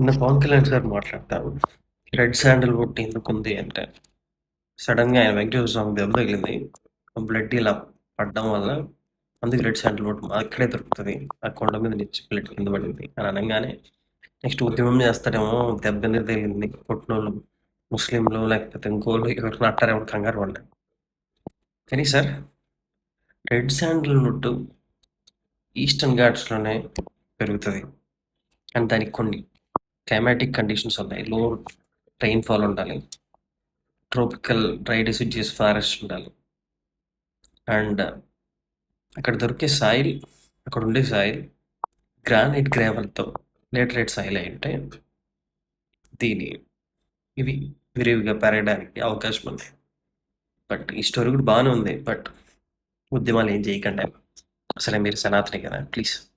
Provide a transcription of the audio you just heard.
నిన్న పవన్ కళ్యాణ్ సార్ మాట్లాడతారు red sandal would ఎందుకుంది అంటే సడన్గా ఆయన వెంకటేశ్వర స్వామి దెబ్బ తగిలింది. బ్లడ్ ఇలా పడడం వల్ల అందుకే రెడ్ శాండల్ వుడ్ అక్కడే దొరుకుతుంది. ఆ కొండ మీద నిచ్చి బ్లడ్ కింద పడింది అని అనగానే నెక్స్ట్ ఉద్యమం చేస్తాడేమో దెబ్బ ఎందుకు తగిలింది? కొట్టినోళ్ళు ముస్లింలు లేకపోతే ఇంకోళ్ళు ఎవరు నట్టారేమో కంగారు పడ్డా కానీ sir red sandal wood eastern ఘాట్స్లోనే పెరుగుతుంది. అండ్ దానికి కొన్ని క్లైమాటిక్ కండిషన్స్ ఉన్నాయి. లో ఫాల్ ఉండాలి. ట్రోపికల్ డ్రై డిసిడ్యూస్ ఫారెస్ట్ ఉండాలి. అండ్ అక్కడ దొరికే సాయిల్ అక్కడ ఉండే సాయిల్ గ్రానైట్ గ్రావెల్తో లేటరేట్ సాయిల్ అయి ఉంటే దీని ఇవి విరివిగా పెరగడానికి అవకాశం ఉంది. బట్ ఈ స్టోరీ కూడా బాగానే ఉంది. బట్ ఉద్యమాలు ఏం చేయకండి. అసలే మీరు సనాతని కదా. ప్లీజ్